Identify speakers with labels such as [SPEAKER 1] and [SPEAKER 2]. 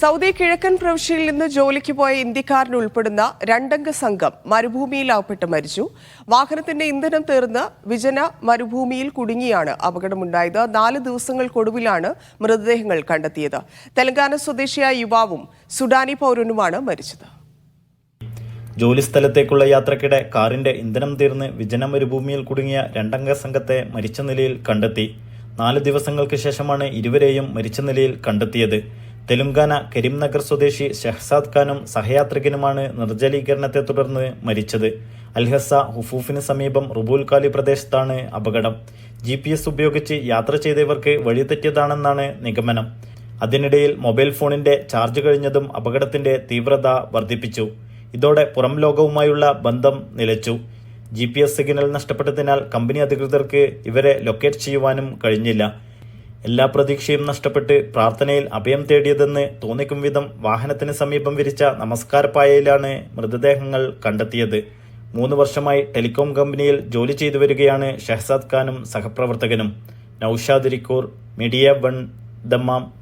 [SPEAKER 1] Saudi കിഴക്കൻ പ്രവിശ്യയിൽ നിന്ന് ജോലിക്ക് പോയ ഇന്ത്യക്കാരൻ ഉൾപ്പെടുന്ന രണ്ടംഗ സംഘം മരുഭൂമിയിൽ മരുഭൂമിയിലാവപ്പെട്ട് മരിച്ചു. വാഹനത്തിന്റെ ഇന്ധനം തീർന്ന് വിജന മരുഭൂമിയിൽ കുടുങ്ങിയാണ് അപകടമുണ്ടായത്. നാല് ദിവസങ്ങൾക്കൊടുവിലാണ് മൃതദേഹങ്ങൾ കണ്ടെത്തിയത്. തെലങ്കാന സ്വദേശിയായ യുവാവും സുഡാനി പൗരനുമാണ് മരിച്ചത്.
[SPEAKER 2] ജോലിസ്ഥലത്തേക്കുള്ള യാത്രക്കിടെ കാറിന്റെ ഇന്ധനം തീർന്ന് വിജന മരുഭൂമിയിൽ കുടുങ്ങിയ രണ്ടംഗ സംഘത്തെ മരിച്ച നിലയിൽ കണ്ടെത്തി. നാല് ദിവസങ്ങൾക്ക് ശേഷമാണ് ഇരുവരെയും മരിച്ച നിലയിൽ കണ്ടെത്തിയത്. തെലുങ്കാന കരിംനഗർ സ്വദേശി ഷഹ്സാദ് ഖാനും സഹയാത്രികനുമാണ് നിർജലീകരണത്തെ തുടർന്ന് മരിച്ചത്. അൽഹസ ഹുഫൂഫിന് സമീപം റുബുൽകാലി പ്രദേശത്താണ് അപകടം. ജി ഉപയോഗിച്ച് യാത്ര ചെയ്തവർക്ക് വഴിതെറ്റിയതാണെന്നാണ് നിഗമനം. അതിനിടയിൽ മൊബൈൽ ഫോണിന്റെ ചാർജ് കഴിഞ്ഞതും അപകടത്തിന്റെ തീവ്രത വർദ്ധിപ്പിച്ചു. ഇതോടെ പുറം ലോകവുമായുള്ള ബന്ധം നിലച്ചു. ജി പി എസ് സിഗ്നൽ നഷ്ടപ്പെട്ടതിനാൽ കമ്പനി അധികൃതർക്ക് ഇവരെ ലൊക്കേറ്റ് ചെയ്യുവാനും കഴിഞ്ഞില്ല. എല്ലാ പ്രതീക്ഷയും നഷ്ടപ്പെട്ട് പ്രാർത്ഥനയിൽ അഭയം തേടിയതെന്ന് തോന്നിക്കും വിധം വാഹനത്തിന് സമീപം വിരിച്ച നമസ്കാരപ്പായയിലാണ് മൃതദേഹങ്ങൾ കണ്ടെത്തിയത്. മൂന്ന് വർഷമായി ടെലികോം കമ്പനിയിൽ ജോലി ചെയ്തു വരികയാണ് ഷെഹസാദ് ഖാനും സഹപ്രവർത്തകനും. Naushad Irikkur media one Dammam